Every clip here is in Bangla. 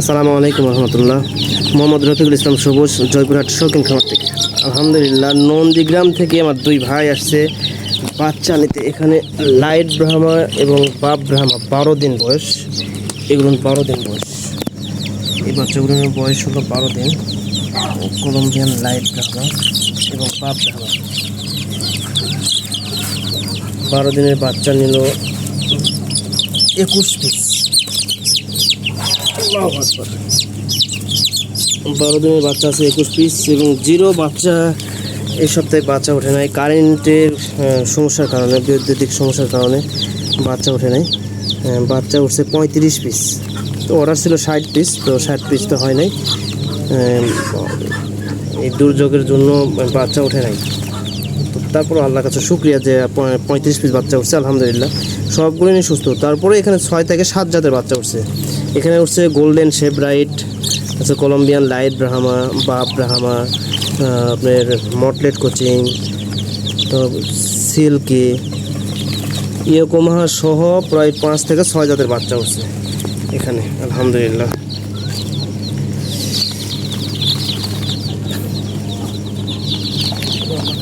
আসসালামু আলাইকুম রহমতুল্লাহ। মোহাম্মদ রফিকুল ইসলাম সবুজ, জয়পুরহাট, শৌখিন খামার থেকে। আলহামদুলিল্লাহ, নন্দীগ্রাম থেকে আমার দুই ভাই আসছে। বাচ্চা নিতে এখানে লাইট ব্রাহ্মা এবং বাপ ব্রাহ্মা, বারো দিন বয়স। এগুলো বারো দিন বয়স। এই বাচ্চাগুলোর বয়স হলো বারো দিন। কলম্বিয়ান লাইট ব্রাহ্মা এবং বাপ ব্রাহ্মা। বারো দিনের বাচ্চা নিল একুশ পিস। বারো দিনের বাচ্চা আছে, একুশ পিস এবং জিরো বাচ্চা এই সপ্তাহে বাচ্চা ওঠে নাই। কারেন্টের সমস্যার কারণে, বৈদ্যুতিক সমস্যার কারণে বাচ্চা ওঠে নাই। বাচ্চা উঠছে পঁয়ত্রিশ পিস তো অর্ডার ছিল ষাট পিস তো ষাট পিস তো হয় নাই। এই দুর্যোগের জন্য বাচ্চা ওঠে নাই। তারপর আল্লাহর কাছে শুক্রিয়া যে পঁয়ত্রিশ পিস বাচ্চা উঠছে, আলহামদুলিল্লাহ। সবগুলো নিয়ে সুস্থ। তারপরে এখানে ছয় থেকে সাত জাতের বাচ্চা উঠছে। এখানে উঠছে গোল্ডেন শেপ রাইট আছে কলম্বিয়ান লাইট ব্রাহামা বাপ ব্রাহামা আপনার মটলেট কোচিং তো সিল্কি ইয়োকোমাহা সহ প্রায় পাঁচ থেকে ছয় জাতের বাচ্চা উঠছে এখানে, আলহামদুলিল্লাহ।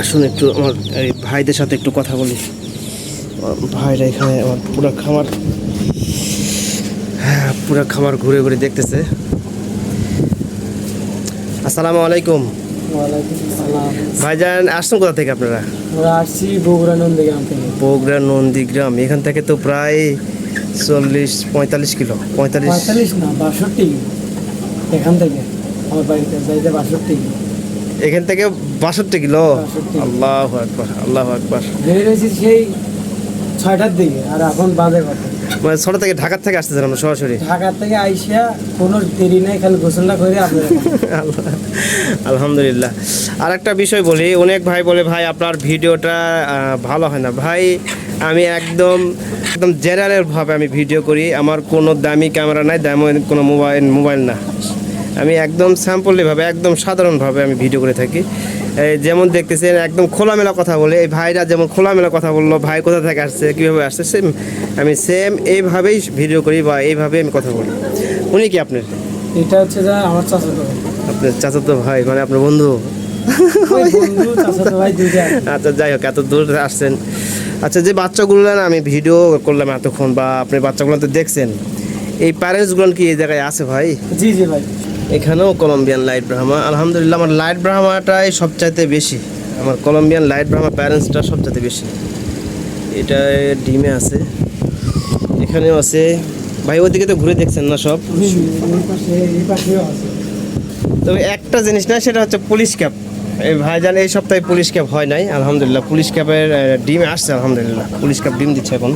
আসুন একটু আমার এই ভাইদের সাথে একটু কথা বলি। ভাইরা এখানে আমার পুরো খামার পুরো খামার ঘুরে ঘুরে দেখতেছে। আসসালামু আলাইকুম। ভাইজান আসছেন কোথা থেকে আপনারা? আসছি বগুড়া নন্দীগ্রাম থেকে। বগুড়া নন্দীগ্রাম এখান থেকে তো প্রায় চল্লিশ পঁয়তাল্লিশ কিলো পঁয়তাল্লিশ। পঁয়তাল্লিশ না বাষট্টি। এখান থেকে আমার বাড়িতে যাইতে বাষট্টি। এখান থেকে বাষট্টি কিলো? আল্লাহ আকবার আল্লাহ আকবার। সেই ছয়টার দিকে আর এখন বাজে কথা মানে ছোট থেকে ঢাকার থেকে আসতেছেন আমরা সরাসরি? ঢাকা থেকে আইসিয়া কোনো দেরি নাই খালি গোসলটা করে আলহামদুলিল্লাহ। আর একটা বিষয় বলি অনেক ভাই বলে ভাই আপনার ভিডিওটা ভালো হয় না। ভাই আমি একদম একদম জেনারেল ভাবে আমি ভিডিও করি। আমার কোনো দামি ক্যামেরা নাই দামি কোনো মোবাইল মোবাইল না। আমি একদম স্যাম্পলিভাবে একদম সাধারণভাবে আমি ভিডিও করে থাকি। যেমন দেখতেছেন একদম খোলামেলা কথা বলে। এই ভাইরা যেমন খোলামেলা কথা বলল ভাই কোথা থেকে আসছে কীভাবে আসছে সেম আমি সেম এইভাবেই ভিডিও করি বা এইভাবেই আমি কথা বলি। উনি কি আপনার? এটা হচ্ছে যা আমার চাচাতো আপনার চাচাতো ভাই মানে আপনার বন্ধু? আচ্ছা যাই হোক এত দূর আসছেন। আচ্ছা যে বাচ্চাগুলো না আমি ভিডিও করলাম এতক্ষণ বা আপনি বাচ্চাগুলো তো দেখছেন। এই প্যারেন্টসগুলো কি এই জায়গায় আছে ভাই? জি জি ভাই। এখানেও কলম্বিয়ান লাইট ব্রাহ্মা আলহামদুলিল্লাহ, আমার লাইট ব্রাহ্মাটাই সবচাইতে বেশি। আমার কলম্বিয়ান লাইট ব্রাহ্মা প্যারেন্টসটা সবচাইতে বেশি। এটা ডিমে আছে। এখানেও আছে। ভাই, ওদিকে তো ঘুরে দেখছেন না সব? তবে একটা জিনিস না, সেটা হচ্ছে পুলিশ ক্যাপ এই ভাইজান এই সপ্তাহে পুলিশ ক্যাপ হয় নাই। আলহামদুলিল্লাহ, পুলিশ ক্যাপের ডিম আসছে, আলহামদুলিল্লাহ। পুলিশ ক্যাপ ডিম দিচ্ছে এখন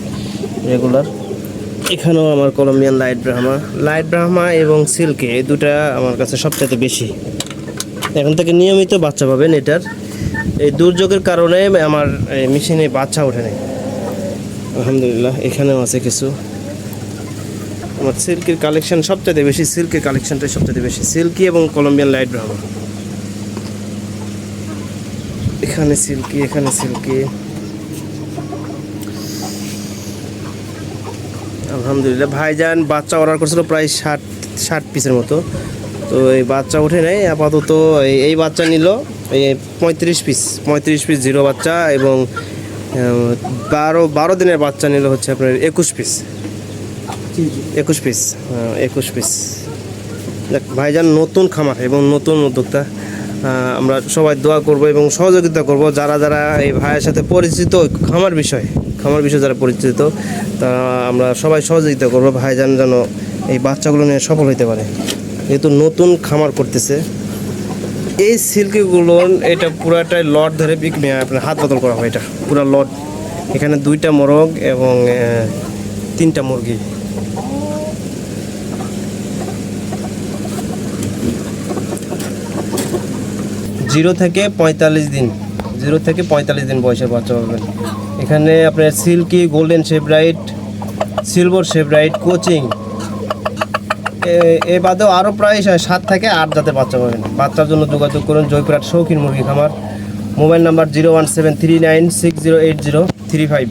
রেগুলার এখানেও আমার Columbian light Brahma. Light Brahma এবং সিল্কে এই দুটা আমার কাছে সবচেয়ে বেশি। এখন থেকে নিয়মিত বাচ্চা পাবেন এটার। এই দুর্যোগের কারণে আমার মেশিনে বাচ্চা ওঠে নাই। আলহামদুলিল্লাহ, এখানেও আছে কিছু। আমার সিল্কের কালেকশন সবচেয়ে বেশি, সিল্কের কালেকশনটাই সবচেয়ে বেশি। সিল্কি এবং কলম্বিয়ান লাইট ব্রাহ্মা। এখানে সিল্কি এখানে সিল্কি। আলহামদুলিল্লাহ। ভাইজান বাচ্চা অর্ডার করেছিল প্রায় ষাট ষাট পিসের মতো। তো এই বাচ্চা ওঠে নাই, আপাতত এই বাচ্চা নিল, এই পঁয়ত্রিশ পিস পঁয়ত্রিশ পিস জিরো বাচ্চা এবং বারো বারো দিনের বাচ্চা নিল হচ্ছে আপনার একুশ পিস একুশ পিস একুশ পিস দেখ ভাইজান নতুন খামার এবং নতুন উদ্যোক্তা। আমরা সবাই দোয়া করব এবং সহযোগিতা করব যারা যারা এই ভাইয়ের সাথে পরিচিত খামার বিষয়। খামার বিষয়ে যারা পরিচিত তা আমরা সবাই সহযোগিতা করব। ভাইজান যেন এই বাচ্চাগুলো নিয়ে সফল হতে পারে। যেহেতু নতুন খামার করতেছে, এই সিল্কিগুলো এটা পুরাটাই লট ধরে আপনার হাত বদল করা হয় এটা। পুরা লট। এখানে দুইটা মোরগ এবং তিনটা মুরগি। জিরো থেকে পঁয়তাল্লিশ দিন। জিরো থেকে পঁয়তাল্লিশ দিন বয়সের বাচ্চা পাবেন। এখানে আপনার silkie, golden sebright silver sebright Cochin. এ বাদেও আরও প্রায় সাত থেকে আট জাতের বাচ্চা পাবেন। বাচ্চার জন্য যোগাযোগ করুন জয়পুরহাট শৌখিন মুরগি খামার। Mobile number zero one seven three nine six zero eight zero three five.